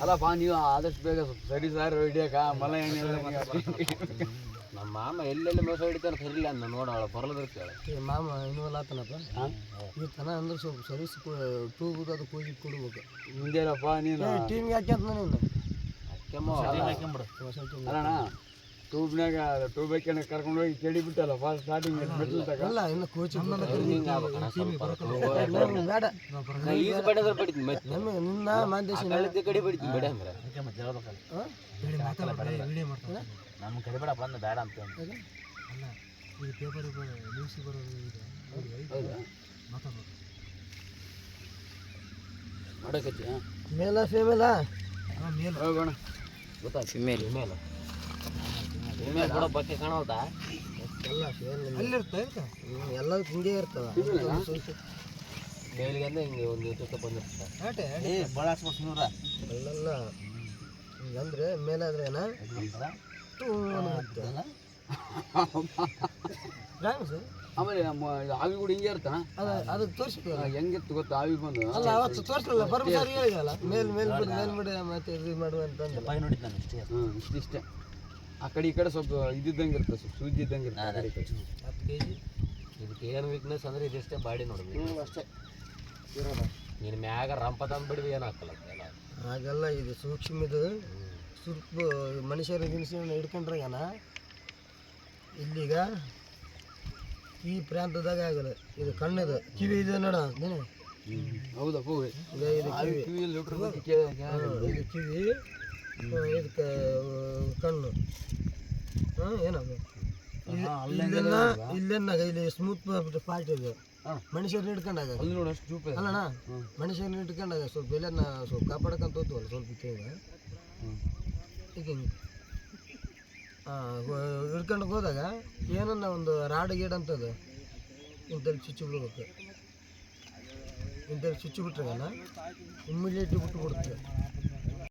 ಅಲ್ಲಪ್ಪ ನೀವು ಆದಷ್ಟು ಬೇಗ ಸರಿ ಸರ್ ಹಿಡಿಯಕ ಮಲ ಎಣ್ಣೆ ನಮ್ಮ ಮಾಮ ಎಲ್ಲೆಲ್ಲಿ ಮೋಸ ಹಿಡಿತಾನೆ ಸರಿಲ್ಲ ಅಂತ ನೋಡೋಳ ಬರಲದಿರ್ತೇಳೆ ಕೇಳಿ. ಮಾಮ ಇನ್ವಾಲ್ ಆತನಪ್ಪ ಈ ತನ ಅಂದ್ರೆ ಸ್ವಲ್ಪ ಸರ್ವಿಸ್ ಟೂಬ್ ಅದು ಕೂಗಿ ಕೊಡ್ಬೇಕು. ಮುಂದೆನಪ್ಪ ನೀನು? ಟೀಮ್ಗೆ ಹಾಕ್ಯಂತ ನೀನು ಅಕ್ಕೆಮ್ಮ ಟ್ಯೂಬ್ನಾಗ ಟ್ಯೂಬ್ ಹಾಕ್ಯಂಡು ಕರ್ಕೊಂಡು ಹೋಗಿ ಕೆಡಿ ಬಿಟ್ಟಲ್ಲ ಫಸ್ಟ್ ಸ್ಟಾರ್ಟಿಂಗ್ ಮೆಟ್ಲು ತಗ. ಅಲ್ಲ ಇನ್ನು ಕೋಚಿಂಗ್ ಬೇಡ. ಈಜು ಬಡಿದ್ರೆ ಬಡಿತೀನಿ ಮತ್ತೆ. ನಮಗೆ ನಿನ್ನ ಮಾದೇಶ ಕಳ್ಳಿದ್ದ ಕಡೆ ಬಡಿತೀನಿ ಬಡಿ ಅಂದ್ರೆ. ನಮ್ಮ ಕಡೆ ಬೇಡ ಬಂದು ಬೇಡ ಅಂತ ಮಾಡಕತ್ತಿ ಮೇಲ ಫೇಮೇಲ ಹೋಗೋಣ ಗೊತ್ತಾಯ್ತು ಮೇಲೆ ಮೇಲೆ ಮೇಲೆ ಕೂಡ ಬಗ್ಗೆ ಕಾಣವಲ್ತಾ ಎಲ್ಲ ಅಲ್ಲಿರ್ತ ಎಲ್ಲ ಹಿಂಗೆ ಇರ್ತವ ಮೇಲಿಗೆ ಅಂದ್ರೆ ಹಿಂಗೆ ಒಂದು ಬಂದಿರ್ತದೆ. ಅಲ್ಲೆಲ್ಲ ಅಂದ್ರೆ ಮೇಲಾದ್ರೆ ಏನ ಆಮೇಲೆ ಆವಿ ಕೂಡ ಹಿಂಗೆ ಇರ್ತಾನ ಅದ ಅದಕ್ಕೆ ತೋರಿಸ್ಬೇಕು ಹೆಂಗಿತ್ತು ಗೊತ್ತಾ ಆವಿ ಬಂದು? ಅಲ್ಲ ಅವತ್ತು ತೋರಿಸಲ್ಲ ಮೇಲ್ ಮೇಲ್ ಬಿಡು ಮೇಲ್ ಬಿಡಿ ಮತ್ತೆ ಇದು ಮಾಡುವ ಅಂತಂದ್ರೆ ಬಾಯಿ ನೋಡಿದ್ದು ನಾನು ಇಷ್ಟೇ ಹ್ಞೂ ಇಷ್ಟಿಷ್ಟೇ. ಆ ಕಡೆ ಈ ಕಡೆ ಸ್ವಲ್ಪ ಇದ್ದಿದ್ದಂಗೆ ಇರ್ತದೆ ಸ್ವಲ್ಪ ಸೂಜಿ ಇದ್ದಂಗೆ ಇರ್ತದೆ. ಹತ್ತು ಕೆ ಜಿ ಇದಕ್ಕೆ ಏನು ವೀಕ್ನೆಸ್ ಅಂದ್ರೆ ಇದಿಷ್ಟೇ ಬಾಡಿ ನೋಡಿ ಅಷ್ಟೇ. ನೀನು ಮ್ಯಾಗ ರಂಪ ತಂದ್ಬಿಡ್ವಿ ಏನು ಹಾಕಲ್ಲ ಎಲ್ಲ. ಹಾಗೆಲ್ಲ ಇದು ಸೂಕ್ಷ್ಮ ಇದು ಸ್ವಲ್ಪ ಮನುಷ್ಯರ ದಿನಸಿನ ಹಿಡ್ಕೊಂಡ್ರೆ ಏನ? ಇಲ್ಲಿಗ ಈ ಪ್ರಾಂತದಾಗ ಆಗಲ್ಲ. ಇದು ಕಣ್ಣದು. ಕಿವಿ ಇದೆ ನೋಡ ನೀನು. ಹೌದಪ್ಪ ಕಿವಿ. ಕಿವಿ. ಇದಕ್ಕೆ ಕಣ್ಣು. ಹಾಂ ಏನದು ಇಲ್ಲೆಲ್ಲ ಇಲ್ಲೆನ್ನಾಗ ಇಲ್ಲಿ ಸ್ಮೂತ್ ಪಾರ್ಟ್ ಇದೆ. ಮನುಷ್ಯರನ್ನ ಹಿಡ್ಕೊಂಡಾಗ. ಅಲ್ಲಣ್ಣ ಮನುಷ್ಯರನ್ನ ಹಿಡ್ಕೊಂಡಾಗ ಸ್ವಲ್ಪ ಇಲ್ಲೆನ್ನ ಸ್ವಲ್ಪ ಕಾಪಾಡ್ಕೊಂತ ಹೋಗ್ತೀವಲ್ಲ ಸ್ವಲ್ಪ ಕೇಳ. ಈಗ ಹಿಂಗೆ. ಹಿಡ್ಕೊಂಡು ಹೋದಾಗ ಏನನ್ನ ಒಂದು ರಾಡ್ ಗೀಡ್ ಅಂತದ? ಇಂಥಲ್ಲಿ ಚುಚ್ಚು ಬಿಡ್ಬೇಕು. ಇಂಥಲ್ಲಿ ಚುಚ್ಚು ಬಿಟ್ರೆ ಇಮ್ಮಿಡಿಯೇಟ್ಲಿ ಬಿಟ್ಟು ಬಿಡುತ್ತೆ.